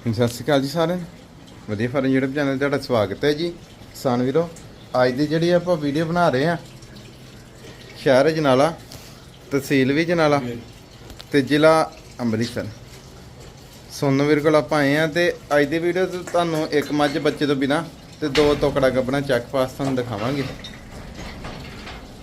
ਸਤਿ ਸ਼੍ਰੀ ਅਕਾਲ ਜੀ ਸਾਰਿਆਂ ਨੂੰ। ਵਧੀਆ ਫਾਰਮ YouTube ਚੈਨਲ ਤੇ ਤੁਹਾਡਾ ਸਵਾਗਤ ਹੈ ਜੀ। ਕਿਸਾਨ ਵੀਰੋ ਅੱਜ ਦੀ ਜਿਹੜੀ ਆਪਾਂ ਵੀਡੀਓ ਬਣਾ ਰਹੇ ਆ ਸ਼ਹਿਰ ਜਨਾਲਾ ਤਹਿਸੀਲ ਵੀ ਜਨਾਲਾ ਤੇ ਜ਼ਿਲ੍ਹਾ ਅੰਮ੍ਰਿਤਸਰ। ਸੋਨੂ ਵੀਰ ਕੋਲ ਆਪਾਂ ਆਏ ਆ ਤੇ ਅੱਜ ਦੀ ਵੀਡੀਓ 'ਚ ਤੁਹਾਨੂੰ ਇੱਕ ਮੱਝ ਬੱਚੇ ਤੋਂ ਬਿਨਾ ਤੇ ਦੋ ਟੋਕੜਾ ਗੱਬਣਾ ਚੱਕ ਪਾਸ ਤੁਹਾਨੂੰ ਦਿਖਾਵਾਂਗੇ।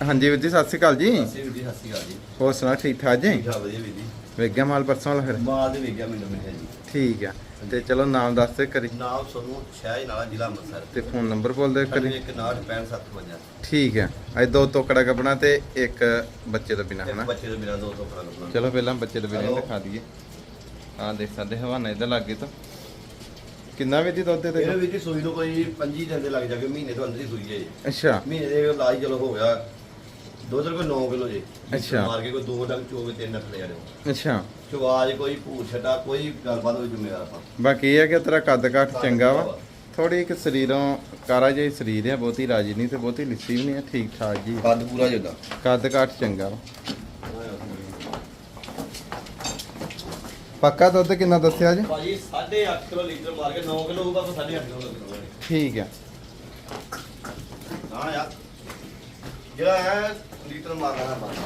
ਹਾਂਜੀ ਵੀਰ ਜੀ ਸਤਿ ਸ਼੍ਰੀ ਅਕਾਲ ਜੀ। ਸਤਿ ਸ਼੍ਰੀ ਅਕਾਲ ਜੀ ਹੋਰ ਸੁਣਾ ਠੀਕ ਠਾਕ ਜੀ? ਵਧੀਆ ਵੀ ਜੀ। ਵੇਗਿਆ ਮਾਲ ਪਰਸੋਂ ਵਾਲਾ ਫਿਰ? ਮਾਲ ਦੇ ਮੈਨੂੰ ਮਿਲਿਆ ਜੀ। ਠੀਕ ਆ। ਤੇ ਚਲੋ ਨਾਮ ਦੱਸ ਦੇ ਕਰੀ। ਨਾਮ ਸੋਨੂੰ ਸ਼ਹਿਜ ਨਾਲਾ ਜ਼ਿਲ੍ਹਾ ਅੰਮ੍ਰਿਤਸਰ। ਤੇ ਫੋਨ ਨੰਬਰ ਬੋਲ ਦੇ ਕਰੀ। ਇੱਕ 96555 ਠੀਕ ਹੈ। ਅੱਜ ਦੋ ਤੋਕੜਾ ਕੱਪਣਾ ਤੇ ਇੱਕ ਬੱਚੇ ਤੋਂ ਬਿਨਾ ਹਨਾ? ਬੱਚੇ ਦੇ ਬਿਨਾਂ ਦੋ ਤੋਂ ਫਰਾਂ ਨੂੰ ਚਲੋ ਪਹਿਲਾਂ ਬੱਚੇ ਤੋਂ ਬਿਨਾ। ਦਿਖਾ ਦਈਏ। ਆਹ ਦੇਖ ਸਕਦੇ ਹਵਾਨਾ ਇਹਦਾ ਲੱਗੇ ਤਾਂ। ਕਿੰਨਾ ਵੀ ਦੀ ਦੁੱਧ ਇਹਦੇ ਦੇ ਵਿੱਚ ਸੂਈ ਨੂੰ ਕੋਈ 25 ਦਿਨ ਦੇ ਲੱਗ ਜਾਗੇ ਮਹੀਨੇ ਤੋਂ ਅੰਦਰ ਹੀ ਸੂਈ ਹੈ ਅੱਛਾ। ਮਹੀਨੇ ਦੇ ਇਲਾਜ ਚਲੋ ਹੋ ਗਿਆ। ਦੋ ਦਿਨ ਕੋਈ 9 ਕਿਲੋ ਜੀ। ਅੱਛਾ। ਮਾਰ ਕੇ ਕੋਈ ਦੋ ਡੰਗ ਚੋਗੇ ਤਿੰਨ ਨੱਖ ਲੈ ਜਾਓ ਅੱਛਾ। ਚਵਾਜ ਕੋਈ ਭੂਤ ਛੱਡਾ ਕੋਈ ਗੱਲਬਾਤ ਹੋਈ ਜ਼ਿੰਮੇਵਾਰ ਆਪਾਂ। ਬਾਕੀ ਇਹ ਹੈ ਕਿ ਤੇਰਾ ਕੱਦ ਕਾਠ ਚੰਗਾ ਵਾ। ਥੋੜੀ ਇੱਕ ਸਰੀਰੋਂ ਕਾਰਾ ਜਿਹਾ ਸਰੀਰ ਹੈ ਬਹੁਤੀ ਰਾਜੀ ਨਹੀਂ ਤੇ ਬਹੁਤੀ ਲਿੱਸੀ ਵੀ ਨਹੀਂ ਹੈ ਠੀਕ ਠਾਕ ਜੀ। ਕੱਦ ਪੂਰਾ ਜਿੱਦਾਂ ਕੱਦ ਕਾਠ ਚੰਗਾ ਵਾ। ਪੱਕਾ ਦੁੱਧ ਕਿੰਨਾ ਦੱਸਿਆ ਜੀ? ਭਾਜੀ 8.5 ਕਿਲੋ ਲੀਟਰ ਮਾਰ ਕੇ 9 ਕਿਲੋ ਹੋਊਗਾ ਤਾਂ 8.5 ਕਿਲੋ ਲੱਗਣਾ ਠੀਕ ਹੈ ਹਾਂ ਯਾਰ। ਜਿਹੜਾ ਹੈ ਲੀਟਰ ਮਾਰਨਾ ਹੈ ਬਸ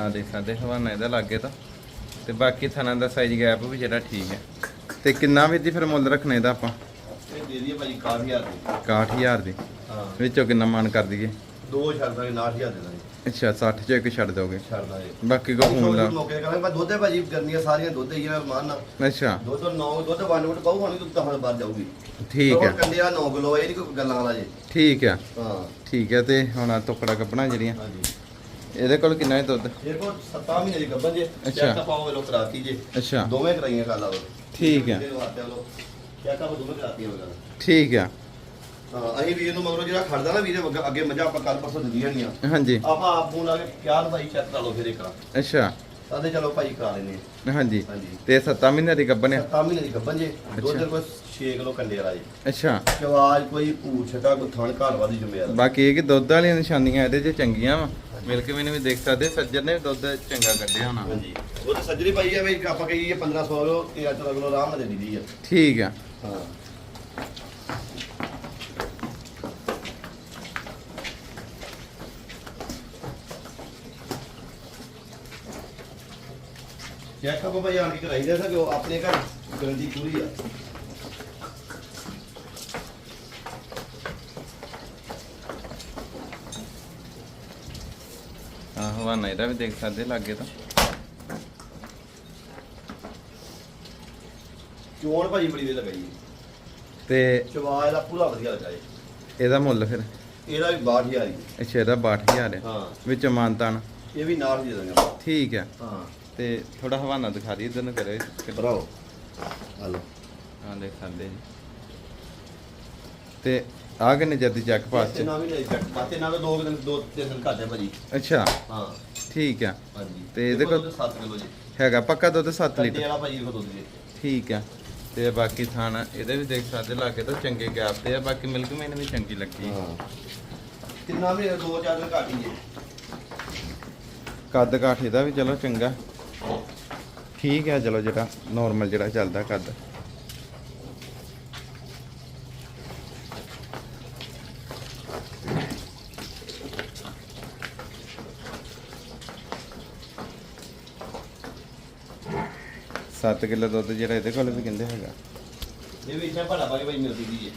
ਆ ਦੇਖ ਸਕਦੇ ਹਵਾਨਾ ਇਹਦਾ ਲੱਗੇ ਤਾਂ। ਤੇ ਬਾਕੀ ਥਣਾ ਦਾ ਸਾਈਜ਼ ਗੈਪ ਵੀ ਜਿਹੜਾ ਠੀਕ ਹੈ। ਤੇ ਕਿੰਨਾ ਵੀ ਦੀ ਫਿਰ ਮੁੱਲ ਰੱਖਣਾ ਇਹਦਾ ਆਪਾਂ? ਇਹ ਦੇ ਦਈਏ ਭਾਜੀ 61000 ਦੀ। 61000 ਦੀ। ਹਾਂ। ਵਿੱਚੋਂ ਕਿੰਨਾ ਮਾਨ ਕਰ ਦਈਏ? ਦੋ ਛੱਡ ਦਾਂਗੇ 90000 ਦੇ ਦਾਂਗੇ। ਅੱਛਾ 60 ਚ ਇੱਕ ਛੱਡ ਦੋਗੇ ਛੱਡ ਦਾਂਗੇ। ਬਾਕੀ ਕੋ ਦਾ ਮੌਕੇ ਤੇ ਕਰਾਂਗੇ ਪਰ ਦੁੱਧ ਹੈ ਭਾਜੀ ਗਰਮੀਆਂ ਸਾਰੀਆਂ ਦੁੱਧ ਹੀ ਆ ਮਾਨ ਅੱਛਾ। ਦੁੱਧ 9 ਦੁੱਧ 1 ਮਿੰਟ ਪਾਉ ਹੁਣ ਦੁੱਧ ਤਾਂ ਬਾਹਰ ਜਾਊਗੀ। ਠੀਕ ਹੈ। ਕੰਦੇ ਆ 9 ਕਿਲੋ ਇਹ ਨਹੀਂ ਕੋਈ ਗੱਲਾਂ ਵਾਲਾ ਜੇ। ਠੀਕ ਹੈ। ਹਾਂ। ਠੀਕ ਹੈ ਤੇ ਹੁਣ ਆ ਟੁਕੜਾ ਕੱਪਣਾ ਜਿਹੜੀਆਂ। ਹਾਂਜੀ। ਇਹਦੇ ਕੋਲ ਕਿੰਨਾ ਹੈ ਦੁੱਧ? ਇਹ ਕੋਲ 7 ਮਹੀਨੇ ਦੀ ਗੱਭਣ ਜੇ। ਅੱਛਾ। ਚੈੱਕ ਪਾਓ ਵੇਲੋ ਕਰਾਤੀ ਜੇ। ਅੱਛਾ। ਦੋਵੇਂ ਕਰਾਈਆਂ ਕੱਲ ਆਵੋ ਠੀਕ ਹੈ। ਚੈੱਕ ਆਪ ਦੋਵੇਂ ਕਰਾਤੀਆਂ ਵਗਾ ਠੀਕ ਹੈ। ਹਾਂ ਅਸੀਂ ਵੀਰ ਨੂੰ ਮਗਰੋਂ ਜਿਹੜਾ ਖੜਦਾ ਨਾ ਵੀਰੇ ਅੱਗੇ- ਮੱਝਾਂ ਆਪਾਂ ਕੱਲ ਪਰਸੋਂ ਦਿੰਦੀਆਂ ਨਹੀਂ ਆ। ਹਾਂਜੀ। ਆਪਾਂ ਆਪ ਨੂੰ ਲਾ ਕੇ ਕਿਹਾ ਭਾਈ ਚੈੱਕ ਕਰਾ ਲਓ ਫਿਰ ਇੱਕ ਵਾਰ। ਅੱਛਾ। ਆਦੇ ਚਲੋ ਭਾਈ ਕਰਾ ਲੈਨੇ ਆ। ਹਾਂਜੀ। ਹਾਂਜੀ। ਤੇ 7 ਮਹੀਨੇ ਦੀ ਗੱਬਨ ਹੈ ਸੱਤਾਂ ਮਹੀਨੇ ਦੀ ਗੱਭਣ ਜੇ। ਦੁੱਧ ਅੱਛਾ। ਕੋਈ 6 ਕਿਲੋ ਕੰਡੇ ਵਾਲਾ ਜੇ। ਅੱਛਾ। ਚਵਾਜ ਕੋਈ ਛਟਾ ਕੋਈ ਥਣ ਘਰ ਵਾਦੀ ਜ਼ਿੰਮੇਵਾਰ। ਬਾਕੀ ਇਹ ਕਿ ਦੁੱਧ ਵਾਲੀਆਂ ਨਿਸ਼ਾਨੀਆਂ ਇਹਦੇ 'ਚ ਚੰਗੀਆਂ ਵਾ। ਮਿਲ ਕੇ ਮੈਨੂੰ ਵੀ ਦੇਖ ਸਕਦੇ ਸੱਜਣ ਨੇ ਵੀ ਦੁੱਧ ਚੰਗਾ ਕੱਢਿਆ ਹੋਣਾ। ਹਾਂਜੀ। ਉਹ ਤਾਂ ਸੱਜਰੀ ਪਾਈ ਆ ਵੀ ਆਪਾਂ ਕਹੀਏ 1500 ਕਿਲੋ 13 ਕਿਲੋ ਆਰਾਮ ਨਾਲ ਦੇ ਦਿੱਤੀ ਆ। ਠੀਕ ਆ। ਹਾਂ। ਚੈੱਕ ਅਪ ਭਾਈ ਆਣ ਕੇ ਕਰਾਈ ਦਾ ਕਿ ਉਹ ਆਪਣੇ ਘਰ ਗਰੰਟੀ ਪੂਰੀ ਆ। ਹਾਂ ਹਵਾਨਾ ਇਹਦਾ ਵੀ ਦੇਖ ਸਕਦੇ ਲੱਗੇ ਤਾਂ। ਚੋਣ ਭਾਜੀ ਬੜੀ ਦੇ ਲਗਾਈ। ਤੇ ਚਵਾਜ ਦਾ ਪੂਰਾ ਵਧੀਆ ਲੱਗਾ ਜੀ ਇਹਦਾ ਮੁੱਲ ਫਿਰ? ਇਹਦਾ ਵੀ 62000 ਹੀ। ਅੱਛਾ ਇਹਦਾ 62000 ਹੈ। ਹਾਂ। ਵਿੱਚ ਮਾਨਤਾਨ। ਇਹ ਵੀ ਨਾਲ ਦੇ ਦਾਂਗੇ ਠੀਕ ਹੈ। ਹਾਂ। ਤੇ ਥੋੜਾ ਹਵਾਨਾ ਦਿਖਾ ਦੀ ਇਧਰ ਨੂੰ ਕਰੇ ਭਰਾਓ ਹਲੋ ਹਾਂ ਦੇਖ ਸਕਦੇ ਜੀ ਤੇ ਆ ਕਿੰਨੇ ਜਲਦੀ ਚੱਕ ਪਾਸ ਪਾਸੇ ਚ? ਨਾ ਵੀ ਨਹੀਂ ਚੱਕ ਪਾਸੇ ਨਾ ਵੀ ਦੋ ਕੁ ਦਿਨ ਦੋ ਤਿੰਨ ਦਿਨ ਘੱਟ ਹੈ ਭਾਜੀ। ਅੱਛਾ। ਹਾਂ। ਠੀਕ ਆ ਹਾਂਜੀ। ਤੇ ਇਹਦੇ ਕੋਲ- 7 ਕਿਲੋ ਜੀ। ਹੈਗਾ ਪੱਕਾ ਦੁੱਧ 7 ਕੰਡੇ ਲੀਟਰ? ਵਾਲਾ ਭਾਜੀ ਕੋ ਦੁੱਧ ਜੀ। ਠੀਕ ਆ ਤੇ ਬਾਕੀ ਥਾਣ ਇਹਦੇ ਵੀ ਦੇਖ ਸਕਦੇ ਲਾਗੇ ਤਾਂ ਚੰਗੇ ਗੈਪ ਤੇ ਆ ਬਾਕੀ ਮਿਲਕ ਮੈਨ ਵੀ ਚੰਗੀ ਲੱਗੀ। ਹਾਂ। ਕਿੰਨਾ ਵੀ ਦੋ ਚਾਰ ਦਿਨ ਘੱਟ ਹੀ ਜੀ ਕੱਦ ਕਾਠ ਇਹਦਾ ਵੀ ਚਲੋ ਚੰਗਾ। ਠੀਕ ਹੈ ਚਲੋ ਜਿਹੜਾ ਨਾਰਮਲ ਜਿਹੜਾ ਚੱਲਦਾ ਕੱਦ। ਸੱਤ ਕਿਲੋ ਦੁੱਧ ਜਿਹੜਾ ਇਹਦੇ ਕੋਲ ਵੀ ਕਹਿੰਦੇ ਹੈਗਾ। ਇਹ ਵੀ ਇੱਥੇ ਭਾੜਾ ਪਾ ਕੇ ਭਾਈ ਮਿਲਦੀ ਦੀ ਜੀ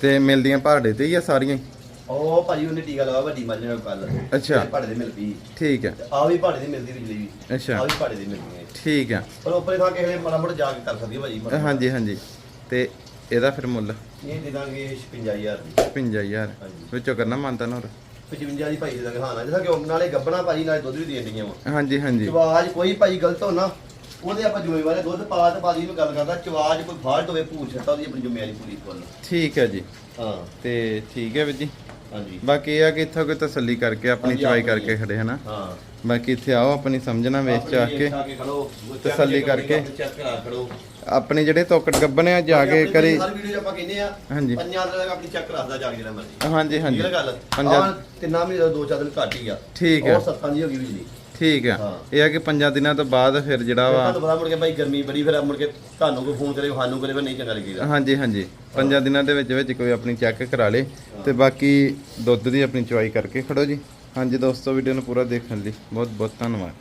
ਤੇ ਮਿਲਦੀਆਂ ਪਹਾੜੇ ਤੇ ਹੀ ਆ ਸਾਰੀਆਂ ਹੀ? ਉਹ ਭਾਜੀ ਉਹਨੇ ਟੀਕਾ ਲਵਾ ਵੱਡੀ ਮੱਝ ਨਾਲ ਕੱਲ ਅੱਛਾ। ਭਾੜੇ ਦੀ ਮਿਲ ਪਈ ਠੀਕ ਹੈ। ਆ ਵੀ ਭਾੜੇ ਦੀ ਮਿਲਦੀ ਬਿਜਲੀ ਵੀ। ਅੱਛਾ। ਆ ਵੀ ਭਾੜੇ ਦੀ ਮਿਲਦੀ ਹੈ। ਠੀਕ ਹੈ। ਪਰ ਉੱਪਰੇ ਥਾਂ ਕਿਸੇ ਨੇ ਮਾੜਾ ਮੋਟਾ ਜਾ ਕੇ ਕਰ ਸਕਦੀ ਹੈ ਭਾਜੀ ਹਾਂਜੀ ਹਾਂਜੀ। ਤੇ ਇਹਦਾ ਫਿਰ ਮੁੱਲ? ਇਹ ਦੇ ਦਾਂਗੇ 56000 ਦੀ। 55000 ਹਾਂਜੀ। ਵਿੱਚੋਂ ਕਰਨਾ ਮੰਨਤਾ ਨਾ ਹੋਰ? 55 ਦੀ ਭਾਈ ਦੇ ਦਾਂਗੇ। ਹਾਂ ਨਾ ਜਿਵੇਂ ਕਿ ਉਹ ਨਾਲੇ ਗੱਬਣਾ ਭਾਜੀ ਨਾਲੇ ਦੁੱਧ ਵੀ ਦੇਣ ਦੀਆਂ ਵਾ। ਹਾਂਜੀ ਹਾਂਜੀ। ਚਵਾਜ ਕੋਈ ਭਾਈ ਗਲਤ ਹੋਣਾ ਉਹਦੇ ਆਪਾਂ ਜ਼ਿੰਮੇਵਾਰ ਹੈ ਦੁੱਧ ਪਾ ਤੇ ਭਾਜੀ ਨੂੰ ਗੱਲ ਕਰਦਾ। ਚਵਾਜ ਕੋਈ ਫਾਲਟ ਹੋਵੇ ਛੱਟਾ ਉਹਦੀ ਆਪਣੀ ਜ਼ਿੰਮੇਵਾਰੀ ਪੂਰੀ ਕੋਲ ਠੀਕ ਹੈ ਜੀ। ਹਾਂ। ਤੇ ਠੀਕ ਹੈ ਵੀਰ ਜੀ। ਹਾਂਜੀ। ਬਾਕੀ ਇਹ ਆ ਕਿ ਇੱਥੋਂ ਕੋਈ ਤਸੱਲੀ ਕਰਕੇ ਆਪਣੀ ਹਾਂਜੀ, ਆਪਣੀ ਕਰਕੇ ਖੜੇ ਹਨਾ? ਹਾਂ। ਬਾਕੀ ਇੱਥੇ ਆਓ ਆਪਣੀ ਸਮਝਣਾ ਵੇਚ ਚਾ ਕੇ ਤਸੱਲੀ ਕਰਕੇ। ਚੈੱਕ ਕਰਾ ਖੜੋ। ਆਪਣੇ ਜਿਹੜੇ ਤੋਕੜ ਗੱਬਣੇ ਆ ਜਾ ਕੇ ਕਰੀ। ਹਰ ਵੀਡੀਓ 'ਚ ਆਪਾਂ ਕਹਿੰਦੇ ਆ ਹਾਂਜੀ। ਪੰਜਾਂ ਦਾ ਆਪਣੀ ਚੈੱਕ ਕਰਾਦਾ ਜਾ ਕੇ ਜਿਹੜਾ ਮਰਜ਼ੀ। ਹਾਂਜੀ ਹਾਂਜੀ। ਹੈ ਗੱਲ? ਪੰਜਾਂ- ਪੰਜਾਂ ਤਿੰਨਾਂ ਮਹੀਨੇ ਦਾ ਦੋ ਚਾਰ ਦਿਨ ਘੱਟ ਹੀ ਆ। ਠੀਕ ਹੈ। ਉਹ ਸੱਤਾਂ ਦੀ ਹੋ ਗਈ ਬਿਜਲੀ। ਠੀਕ ਆ। ਹਾਂ। ਇਹ ਆ ਕਿ ਪੰਜਾਂ ਦਿਨਾਂ ਤੋਂ ਬਾਅਦ ਫਿਰ ਜਿਹੜਾ ਵਾ ਤੁਹਾਨੂੰ ਪਤਾ ਮੁੜ ਕੇ ਭਾਈ ਗਰਮੀ ਬੜੀ ਫਿਰ ਮੁੜ ਕੇ ਤੁਹਾਨੂੰ ਕੋਈ ਫੋਨ ਕਰੇ ਸਾਨੂੰ ਕਰੇ ਫਿਰ ਨਹੀਂ ਚੰਗਾ ਹਾਂਜੀ ਹਾਂਜੀ। ਪੰਜਾਂ ਦਿਨਾਂ ਦੇ ਵਿੱਚ ਵਿੱਚ ਕੋਈ ਆਪਣੀ ਚੈੱਕ ਕਰਾ ਲੇ ਤੇ ਬਾਕੀ ਦੁੱਧ ਦੀ ਆਪਣੀ ਚੁਆਈ ਕਰਕੇ ਖੜੋ ਜੀ। ਹਾਂਜੀ ਦੋਸਤੋ ਵੀਡੀਓ ਨੂੰ ਪੂਰਾ ਦੇਖਣ ਲਈ ਬਹੁਤ ਬਹੁਤ ਧੰਨਵਾਦ।